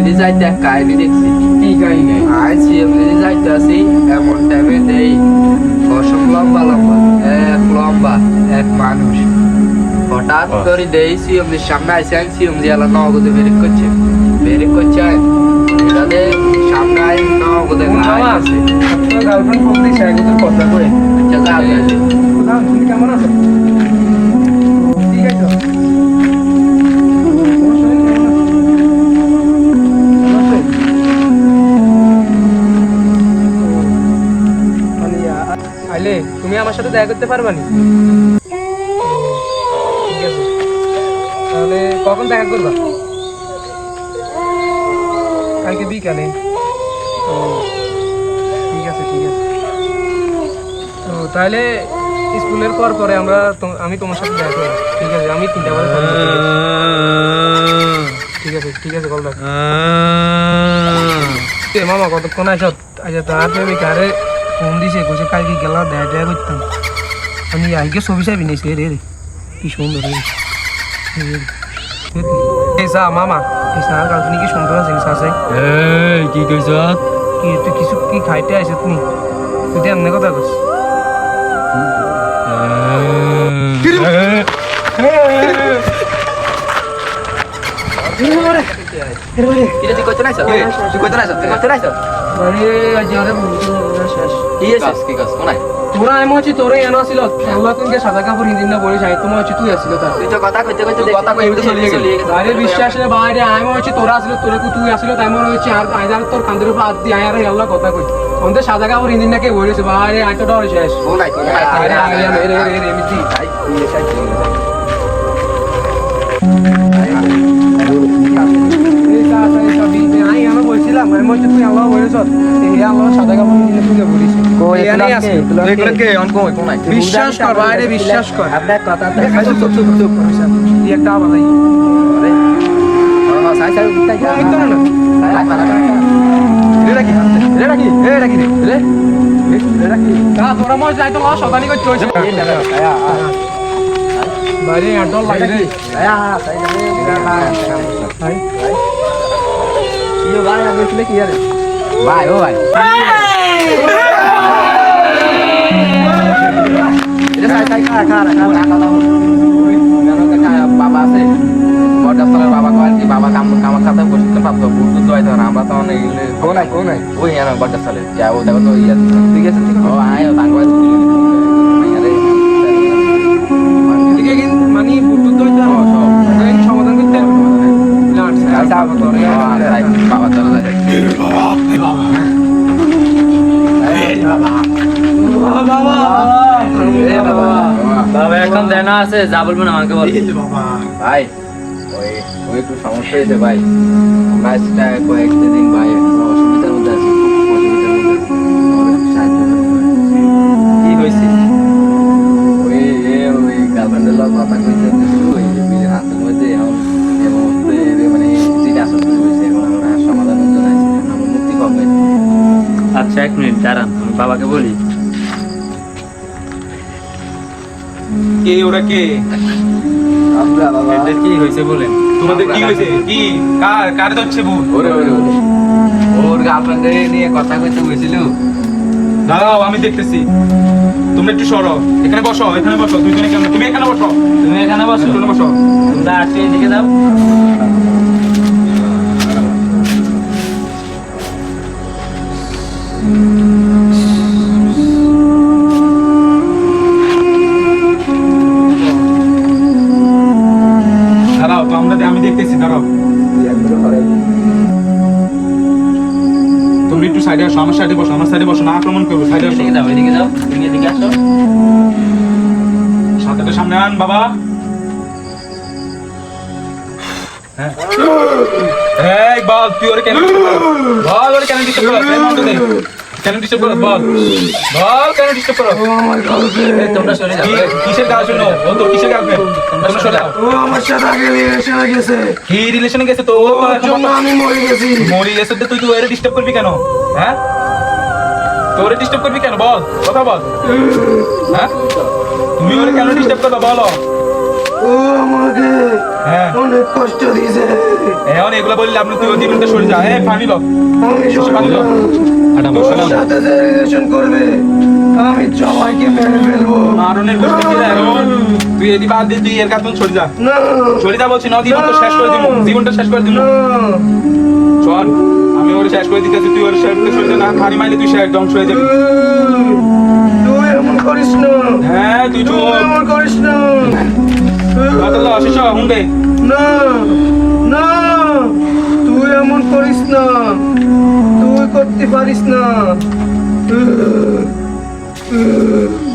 দিদি যাইতে কাহিনী দেখছি কি কাহিনী? সিএম দিদি যাইতে আসি এমন টাইমে দেই অসম লম্বা লম্বা এক লম্বা এক মানুষ। হঠাৎ করে দেই সিএম সামনে আইসে আমি সিএম এলা নগদে বেরিক করছে। বেরিক করছে এটাতে সামনে আই নগদে আছে। আপনার গার্লফ্রেন্ড কথা আচ্ছা যা তুমি কেমন আছো তুমি আমার সাথে দেখা করতে পারবা নি? তাহলে কখন দেখা করবা? কালকে বিকালে। ও, ঠিক আছে ঠিক আছে। তো তাহলে স্কুলের পর পরে আমরা আমি তোমার সাথে দেখা করব। ঠিক আছে আমি তিনটা বাজে ঠিক আছে ঠিক আছে কল রাখ। মামা কতক্ষণ আইস আচ্ছা তার প্রেমিক আরে। ফোন দিছে কইছে কালকে গেলা দেখা দেখা করতাম আমি আইকে ছবি চাইবি নিয়েছি রে রে কি সুন্দর রে এই মামা এই সা গার্লফ্রেন্ড কি সুন্দর আছে সা সাই এই কি কইছ কি তুই কিছু কি খাইতে আইস তুমি তুই এমনি কথা কস এটা তুই করতে নাইছ তুই করতে নাইছ তুই আজ শেষ কি আছে কি কাজ কোনায় তোরা এমন হচ্ছে তোরে এনো আসিল সাদা কাপড় হিন্দি না বলে যাই তোমার হচ্ছে তুই আসিল তার তুই তো কথা কইতে কইতে কথা কই এমনি চলিয়ে গেলি আরে বিশ্বাস রে বাইরে আমি হচ্ছে তোরা আসিল তোরে কু তুই আসিল তাই মনে হচ্ছে আর আইদার তোর কান্দের উপর হাত দিয়ে আয়ার আল্লাহ কথা কই আমাদের সাদা কাপড় হিন্দি নাকি বলেছে বাইরে আই তো ডর শেষ আরে আরে আরে আমি হচ্ছে তুই আল্লাহ বলেছ এই আল্লাহ সাদা কাপড় বিশ্বাস কর বাইরে বিশ্বাস কর। আপনার কথা একটা বানাই সাই সাই উঠতে যা একদম না রে কি রে কি রে কি রে। রে কি কা তোরা মজ যাই তো লস সদানি কই চইছে আয়া বাইরে ভাই আমি কি আরে ভাই ও ভাই। বাবা আছে। বরদাস্তরের বাবা কয় কি বাবা কাম কাম খাতা বসতে পারতো বুঝতে তো হয়তো আমরা তো অনেক কোনায় কোনায় ওই আর বরদাস্তরে যা ও দেখো তো ইয়া ঠিক আছে ঠিক ও আয় বাবা। এখন দেনা আছে যা বলবেন আমাকে বল ভাই ওই ওই একটু সমস্যা হয়েছে ভাই। সেটা কয়েকদিন ভাই অসুবিধার মধ্যে আছি অসুবিধার মধ্যে সাহায্য কি হয়েছে ওই ওই গার্লফ্রেন্ডের লোক কথা কইতে ওই বিলের হাতের মধ্যে এখন এবং মানে যেটা আসলে হয়েছে এখন আমরা সমাধানের জন্য আছি। আমরা মুক্তি পাবে। আচ্ছা এক মিনিট দাঁড়ান আমি বাবাকে বলি। কে ওরা কে? আমরা বাবা। এদের কি হয়েছে বলেন? তোমাদের কি হয়েছে? কি? কার কার ধরছে ভূত? ওরে ওরে ওরে। ওর গার্লফ্রেন্ডের নিয়ে কথা কইতে গেছিল। দাঁড়াও আমি দেখতেছি। তোমরা একটু সরো। এখানে বসো এখানে বসো। দুইজনে কেন তুমি এখানে বসো। তুমি এখানে বসো। এখানে বসো। তোমরা আসছে এদিকে দাও তুমি একটু সাইডে আসো আমার সাইডে বসো আমার সাইডে বসো না আক্রমণ করব সাইডে আসো। এদিকে দাও এদিকে দাও তুমি এদিকে আসো। সাথে সামনে আন বাবা। হ্যাঁ। এই বল তুই ওরে কেন বল ওরে কেন ডিস্টার্ব করছ কেন ডিস্টার্ব করছ বল। বল। কেন ডিস্টার্ব এই, তোমরা সরে যাও। কিসের শুনো ও? তো কিসের গাল তোমরা সরে যাও। ও আমার সাথে আগে রিলেশন গেছে। কি রিলেশনে গেছে তো? ও জন্য আমি মরে গেছি। মরি গেছে তো তুই তো এর ডিস্টার্ব করবি কেন? হ্যাঁ? তোরে ডিস্টার্ব করবি কেন? বল কথা বল। হ্যাঁ? তুমি ওরে কেন ডিস্টার্ব করবে বলো। ও আমাকে হ্যাঁ। অনেক কষ্ট দিয়েছে। এখন এগুলো বললে আপনি তুই জীবনটা সরে যা এ পানি লো আমি লো তোর সাথে রিলেশন করবে। আমি সবাইকে মেরে ফেলব। মারনের গোষ্ঠী কি রে তুই এদি বাদ দিয়ে তুই এর কাতন সরে যা। না সরে যা বলছি না জীবনটা শেষ করে দিব। জীবনটা শেষ করে দিব। চল আমি ওর শেষ করে দিতেছি তুই ওর শেষ করে না খালি মাইলে তুই শেষ ধ্বংস হয়ে যাবি। তুই এমন করিস না। হ্যাঁ তুই তুই চুপ। এমন করিস না। হুন্ডে না না। তুই এমন করিস না। তুই করতে পারিস না। Mm.